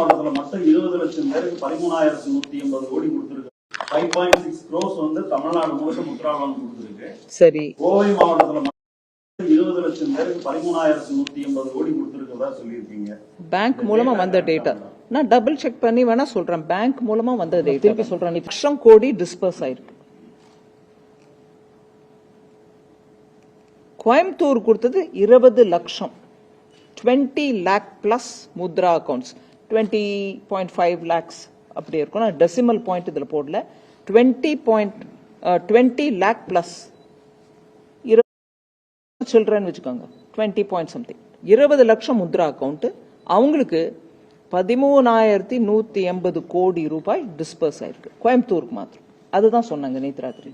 மாவட்டத்துல மட்டும் இருபது லட்சம் பேருக்கு பதிமூணாயிரத்தி நூத்தி எண்பது கோடி கொடுத்திருக்கு. ஃபைவ் பாயிண்ட் சிக்ஸ் க்ரோஸ் வந்து தமிழ்நாடு முழுக்க முத்ரா லோன் கொடுத்திருக்கு. சரி. கோவை மாவட்டத்துல மட்டும் இருபது லட்சம் பேருக்கு பதிமூணாயிரத்தி நூத்தி எண்பது கோடி கொடுத்திருக்கிறதா சொல்லியிருக்கீங்க. பேங்க் மூலமா வந்த டேட்டா நான் டபுள் செக் பண்ணி வேணா சொல்றேன். பேங்க் மூலமா வந்த டேட்டா திருப்பி சொல்றேன். லட்சம் கோடி டிஸ்பர்ஸ் ஆயிருக்கு. கோயம்புத்தூர் கொடுத்தது இருபது லட்சம். Twenty lakh plus Mudra accounts twenty point five lakhs அப்படி இருக்கும். நான் டெசிமல் பாயிண்ட் இதில் போடல. Twenty point twenty lakh plus இருபது சில்ட்ரன் வச்சுக்கோங்க. டுவெண்ட்டி பாயிண்ட் சம்திங் இருபது லட்சம் முத்ரா அக்கௌண்ட்டு அவங்களுக்கு பதிமூணாயிரத்தி நூற்றி எண்பது கோடி ரூபாய் டிஸ்பர்ஸ் ஆயிருக்கு. கோயம்புத்தூருக்கு மாத்திரம். அதுதான் சொன்னாங்க நேத்ராத்திரி